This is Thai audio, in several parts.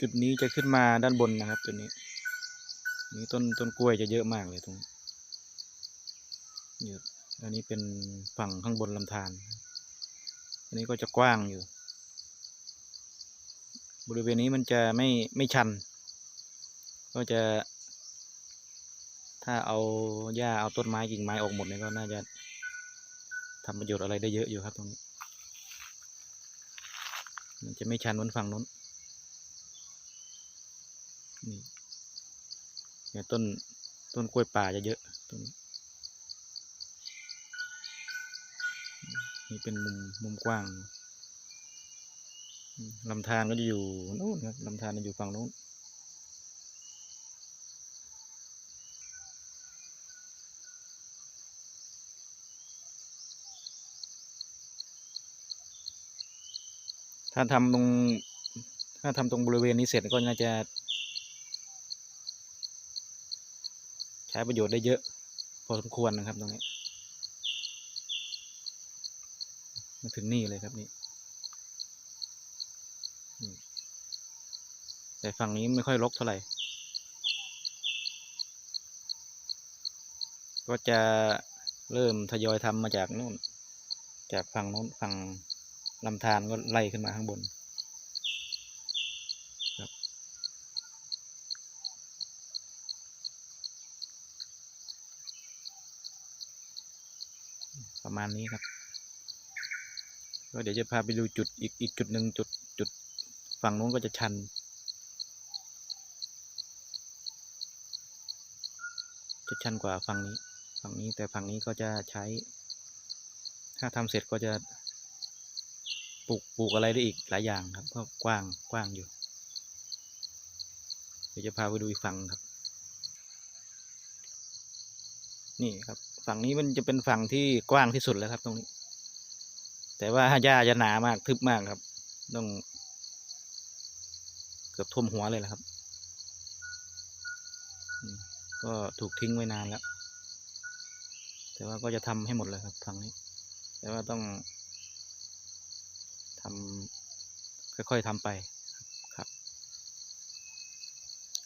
จุดนี้จะขึ้นมาด้านบนนะครับจุดนี้ นี่ต้นต้นกล้วยจะเยอะมากเลยตรงนี้เยอะอันนี้เป็นฝั่งข้างบนลำธารอันนี้ก็จะกว้างอยู่ บริเวณนี้มันจะไม่ไม่ชัน ก็จะ ถ้าเอาหญ้าเอาต้นไม้กิ่งไม้ออกหมดเนี่ยก็น่าจะทำประโยชน์อะไรได้เยอะอยู่ครับตรงนี้ มันจะไม่ชันเหมือนฝั่งนู้น นี่เนี่ยต้นต้นกล้วยป่าจะเยอะตรงนี้นี่เป็นมุมมุมกว้างลำธารก็จะอยู่นู้นครับลำธารจะอยู่ฝั่งนู้นถ้าทำตรง ถ้าทำตรงบริเวณนี้เสร็จก็น่าจะ ใช้ประโยชน์ได้เยอะ พอสมควรนะครับตรงนี้มาถึงนี่เลยครับนี่แต่ฝั่งนี้ไม่ค่อยรกเท่าไหร่ ก็จะเริ่มทยอยทำมาจากนู่น จากฝั่งโน้นฝั่งลำธารก็ไล่ขึ้นมาข้างบน ประมาณนี้ครับ ก็เดี๋ยวจะพาไปดูจุดอีกอีกจุดหนึ่งจุดจุดฝั่งนู้นก็จะชัน จะชันกว่าฝั่งนี้ ฝั่งนี้แต่ฝั่งนี้ก็จะใช้ ถ้าทำเสร็จก็จะปลูกปลูกอะไรได้อีกหลายอย่างครับ ก็กว้างกว้างอยู่ เดี๋ยวจะพาไปดูอีกฝั่งครับ นี่ครับ ฝั่งนี้มันจะเป็นฝั่งที่กว้างที่สุดแล้วครับตรงนี้ แต่ว่าหญ้าจะหนามากทึบมากครับ ต้อง เกือบท่วมหัวเลยแหละครับ ก็ถูกทิ้งไว้นานแล้ว แต่ว่าก็จะทำให้หมดเลยครับฝั่งนี้ แต่ว่าต้องทำค่อยๆทำไปครับ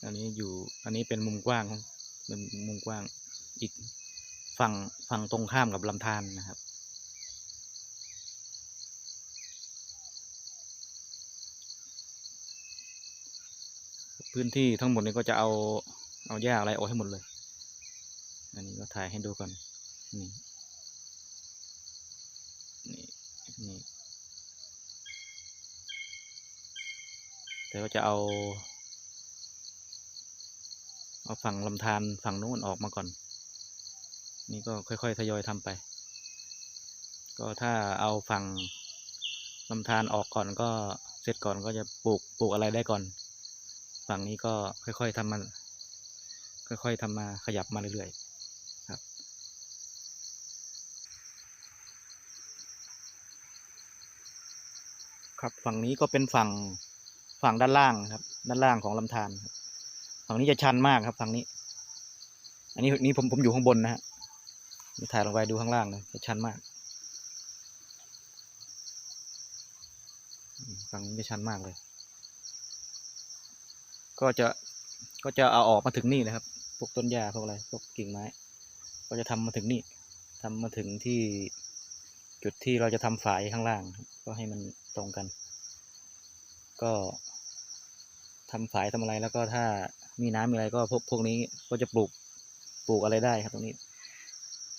อันนี้อยู่อันนี้เป็นมุมกว้างของเป็นมุมกว้างอีก ฝั่งฝั่งตรงข้ามกับลำธารนะครับ พื้นที่ทั้งหมดนี้ก็จะเอาเอาหญ้าอะไรออกให้หมดเลย อันนี้ก็ถ่ายให้ดูก่อนนี่นี่นี่แต่ว่าจะเอา เอาฝั่งลำธารฝั่งนู้นออกมาก่อน นี่ก็ค่อยๆทยอยทำไป ก็ถ้าเอาฝั่งลำธารออกก่อนก็เสร็จก่อนก็จะปลูกปลูกอะไรได้ก่อน ฝั่งนี้ก็ค่อยๆทำมัน ค่อยๆทำมาขยับมาเรื่อยๆครับครับฝั่งนี้ก็เป็นฝั่งฝั่งด้านล่างครับ ด้านล่างของลำธารฝั่งนี้จะชันมากครับ ฝั่งนี้ อันนี้นี่ผมผมอยู่ข้างบนนะฮะ ถ่ายลงไปดูข้างล่างเลยจะชันมากฝั่งนี้จะชันมากเลย ก็จะก็จะเอาออกมาถึงนี่นะครับ พวกต้นหญ้าพวกอะไร พวกกิ่งไม้ ก็จะทำมาถึงนี่ทำมาถึงที่จุดที่เราจะทำฝายข้างล่าง ก็ให้มันตรงกัน ก็ทำฝายทำอะไรแล้วก็ถ้ามีน้ำมีอะไรก็พวกพวกนี้ก็จะปลูกปลูกอะไรได้ครับตรงนี้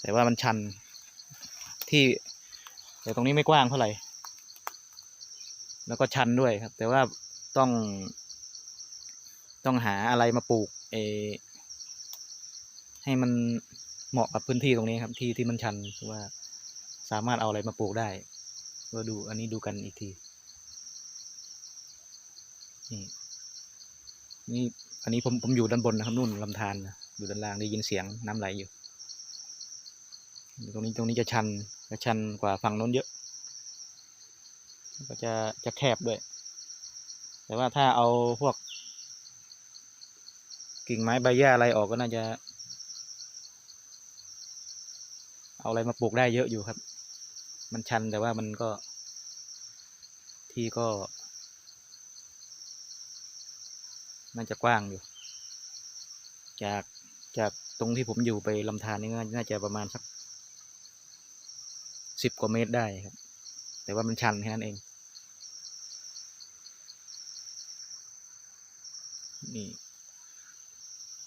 แต่ว่ามันชันที่ แต่ตรงนี้ไม่กว้างเท่าไหร่ แล้วก็ชันด้วยครับ แต่ว่าต้อง ต้องหาอะไรมาปลูกเอให้มันเหมาะกับพื้นที่ตรงนี้ครับ ที่ที่มันชันว่าสามารถเอาอะไรมาปลูกได้ก็ดูอันนี้ดูกันอีกทีนี่นี่อันนี้ผมผมอยู่ด้านบนนะครับนู่นลำธารนะอยู่ด้านล่างได้ยินเสียงน้ำไหลอยู่ ตรงนี้ตรงนี้จะชันจะชันกว่าฝั่งโน้นเยอะ ก็จะจะแคบด้วย แต่ว่าถ้าเอาพวก กิ่งไม้ใบหญ้าอะไรออกก็น่าจะ เอาอะไรมาปลูกได้เยอะอยู่ครับ มันชันแต่ว่ามันก็ ที่ก็ น่าจะกว้างอยู่ จากจากตรงที่ผมอยู่ไปลำธารนี่น่าจะประมาณสัก สิบกว่าเมตรได้ครับ แต่ว่ามันชันแค่นั้นเอง นี่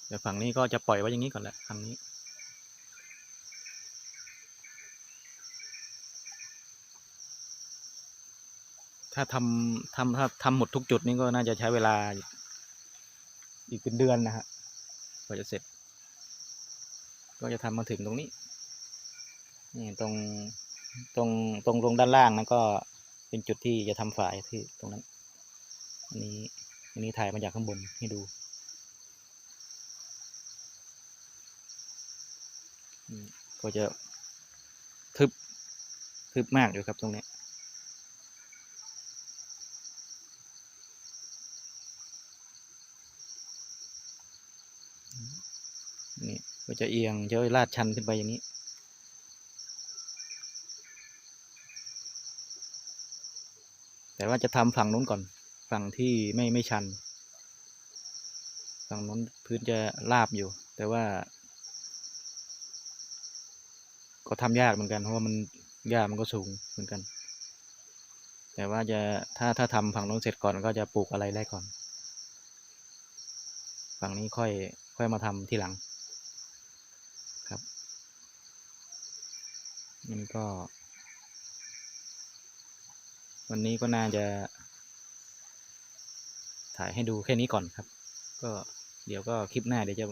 เดี๋ยวฝั่งนี้ก็จะปล่อยไว้อย่างนี้ก่อนแหละฝั่งนี้ ถ้าทำทำถ้าทำหมดทุกจุดนี่ก็น่าจะใช้เวลาอีกเป็นเดือนนะฮะกว่าจะเสร็จ ก็จะทำมาถึงตรงนี้ นี่ตรง ตรงตรงลงด้านล่างนั่นก็เป็นจุดที่จะทำฝายที่ตรงนั้น อันนี้อันนี้ถ่ายมาจากข้างบนให้ดูก็จะทึบทึบมากอยู่ครับตรงนี้นี่ก็จะเอียงจะลาดชันขึ้นไปอย่างนี้ แต่ว่าจะทำฝั่งนู้นก่อน ฝั่งที่ไม่ไม่ชัน ฝั่งนู้นพื้นจะราบอยู่ แต่ว่า ก็ทำยากเหมือนกันเพราะว่ามันหญ้ามันก็สูงเหมือนกัน แต่ว่าจะถ้าถ้าทำฝั่งนู้นเสร็จก่อนก็จะปลูกอะไรได้ก่อน ฝั่งนี้ค่อยค่อยมาทำทีหลังครับมันก็ วันนี้ก็น่าจะ ถ่ายให้ดูแค่นี้ก่อนครับ ก็เดี๋ยวก็คลิปหน้าเดี๋ยวจะ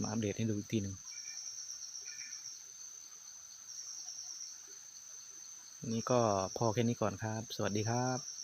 มาอัปเดตให้ดูอีกทีหนึ่งนี่ก็พอแค่นี้ก่อนครับ สวัสดีครับ